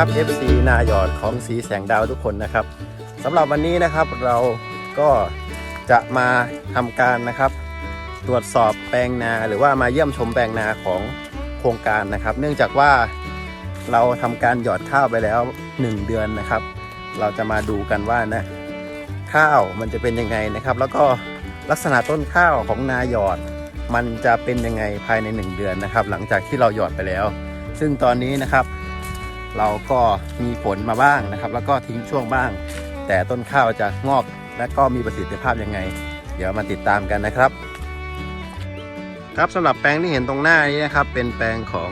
ครับ FC นาหยอดของสีแสงดาวทุกคนนะครับสำหรับวันนี้นะครับเราก็จะมาทำการนะครับ ตรวจสอบแปลงนาหรือว่ามาเยี่ยมชมแปลงนาของโครงการนะครับ เนื่องจากว่าเราทำการหยอดข้าวไปแล้ว 1 เดือนนะครับ เราจะมาดูกันว่านะข้าวมันจะเป็นยังไงนะครับ แล้วก็ลักษณะต้นข้าวของนาหยอด มันจะเป็นยังไงภายใน 1 เดือนนะครับ หลังจากที่เราหยอดไปแล้ว ซึ่งตอนนี้นะครับ เราก็มีฝนมาบ้างนะครับ แล้วก็ทิ้งช่วงบ้าง แต่ต้นข้าวจะงอกและก็มีประสิทธิภาพยังไง เดี๋ยวมาติดตามกันนะครับ ครับสำหรับแปลงที่เห็นตรงหน้านี้นะครับ เป็นแปลงของ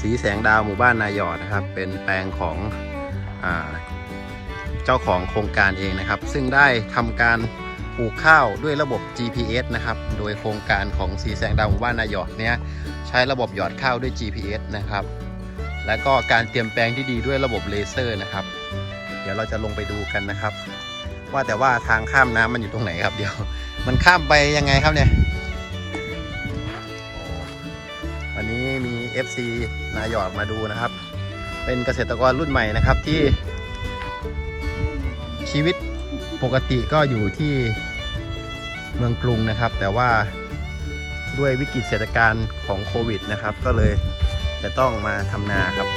สีแสงดาวหมู่บ้านนายอดนะครับ เป็นแปลงของอเจ้าของโครงการเองนะครับ ซึ่งได้ทำการปลูกข้าวด้วยระบบ GPS นะครับ โดยโครงการของสีแสงดาวหมู่บ้านนายอดเนี้ยใช้ระบบหยอดข้าวด้วย GPS นะครับ และก็การเตรียมแปลงที่ดีด้วยระบบเลเซอร์นะครับ เดี๋ยวเราจะลงไปดูกันนะครับ ว่าแต่ว่าทางข้ามน้ำมันอยู่ตรงไหนครับเดี๋ยวมันข้ามไปยังไงครับเนี่ยวันนี้มี FC นายอดมาดูนะครับ เป็นเกษตรกรรุ่นใหม่นะครับที่ ชีวิตปกติก็อยู่ที่เมืองกรุงนะครับ แต่ว่าด้วยวิกฤตเศรษฐการของโควิดนะครับ ก็เลย จะต้องมาทำนาครับ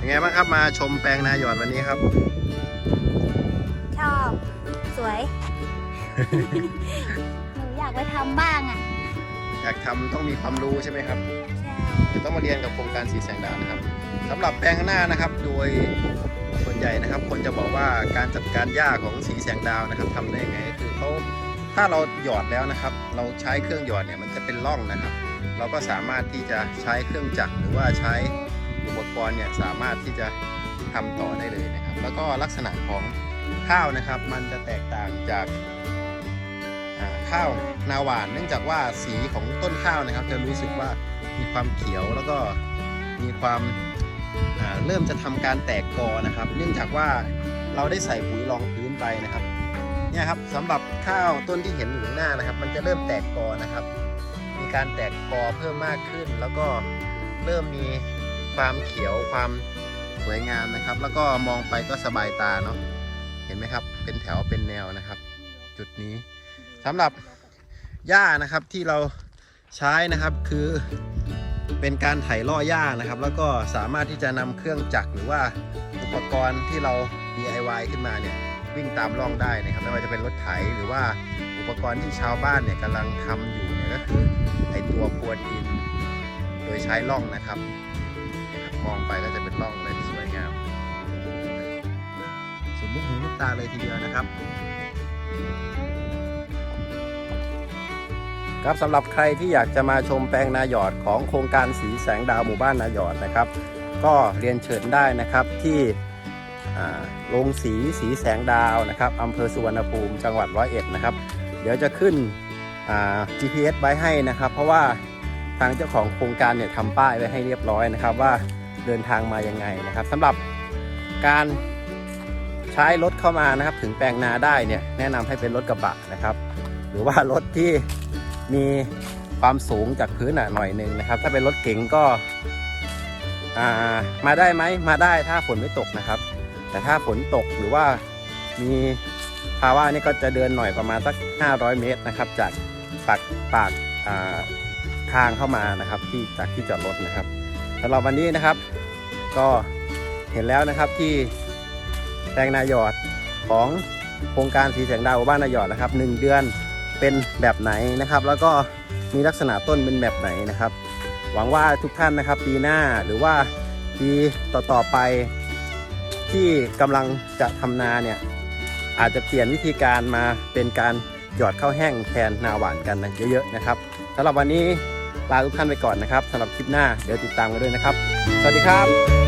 ยังไงบ้างครับมาชมแปลงนาหยอดวันนี้ครับ ชอบ สวย หนูอยากไปทำบ้างอะ อยากทำต้องมีความรู้ใช่ไหมครับ ใช่เดี๋ยวต้องมาเรียนกับโครงการสีแสงดาวนะครับสำหรับแปลงข้างหน้านะครับ โดยส่วนใหญ่นะครับ คนจะบอกว่าการจัดการหญ้าของสีแสงดาวนะครับทำได้ยังไงก็คือเขาถ้าเราหยอดแล้วนะครับ เราใช้เครื่องหยอดเนี่ยมันจะเป็นร่องนะครับ เราก็สามารถที่จะใช้เครื่องจักรหรือว่าใช้อุปกรณ์เนี่ยสามารถที่จะทำต่อได้เลยนะครับ แล้วก็ลักษณะของข้าวนะครับ มันจะแตกต่างจาก ข้าวนาหวาน เนื่องจากว่าสีของต้นข้าวนะครับ จะรู้สึกว่ามีความเขียวแล้วก็มีความาเริ่มจะทำการแตกกอนะครับ เนื่องจากว่าเราได้ใส่ปุ๋ยรองพื้นไปนะครับเนี่ยครับสำหรับข้าวต้นที่เห็นอยู่ข้างหน้านะครับ มันจะเริ่มแตกกอนะครับ มีการแตกกอเพิ่มมากขึ้น แล้วก็เริ่มมีความเขียวความสวยงามนะครับ แล้วก็มองไปก็สบายตาเนาะเห็นไหมครับ เป็นแถวเป็นแนวนะครับ จุดนี้ สำหรับหญ้านะครับที่เราใช้นะครับคือเป็นการไถล่อหญ้านะครับ แล้วก็สามารถที่จะนำเครื่องจักรหรือว่าอุปกรณ์ที่เรา DIY ขึ้นมาเนี่ยวิ่งตามร่องได้นะครับ ไม่ว่าจะเป็นรถไถหรือว่าอุปกรณ์ที่ชาวบ้านเนี่ยกำลังทำอยู่เนี่ยก็คือไอตัวพรวนดิน โดยใช้ร่องนะครับเนี่ยครับ มองไปก็จะเป็นร่องเลยสวยงามสุดลูกหูลูกตาเลยทีเดียวนะครับ ครับสำหรับใครที่อยากจะมาชมแปลงนาหยอดของโครงการสีแสงดาวหมู่บ้านนาหยอดนะครับ ก็เรียนเชิญได้นะครับที่โรงสีสีแสงดาวนะครับอำเภอสุวรรณภูมิจังหวัดร้อยเอ็ดนะครับ เดี๋ยวจะขึ้น GPS ไว้ให้นะครับ เพราะว่าทางเจ้าของโครงการเนี่ยทำป้ายไว้ให้เรียบร้อยนะครับ ว่าเดินทางมายังไงนะครับสำหรับการใช้รถเข้ามานะครับ ถึงแปลงนาได้เนี่ยแนะนำให้เป็นรถกระบะนะครับ หรือว่ารถที่ มีความสูงจากพื้นหน่อยหนึ่งนะครับ ถ้าเป็นรถเก๋งก็ามาได้ไหมมาได้ถ้าฝนไม่ตกนะครับ แต่ถ้าฝนตกหรือว่ามีภาวะนี่ก็จะเดินหน่อยประมาณสัก 500 เมตรนะครับ จากปากปากาทางเข้ามานะครับ ที่จากที่จอดรถนะครับสำหรับวันนี้นะครับ ก็เห็นแล้วนะครับที่แปลงนายอดของโครงการสีแสงดาวบ้านนายอดนะครับ 1 เดือน เป็นแบบไหนนะครับ แล้วก็มีลักษณะต้นเป็นแบบไหนนะครับ หวังว่าทุกท่านนะครับปีหน้าหรือว่าปีต่อๆไป ที่กำลังจะทำนาเนี่ยอาจจะเปลี่ยนวิธีการมาเป็นการหยอดข้าวแห้งแทนนาหวานกันนะเยอะๆนะครับสำหรับวันนี้ลาทุกท่านไปก่อนนะครับสำหรับคลิปหน้าเดี๋ยวติดตามกันด้วยนะครับ สวัสดีครับ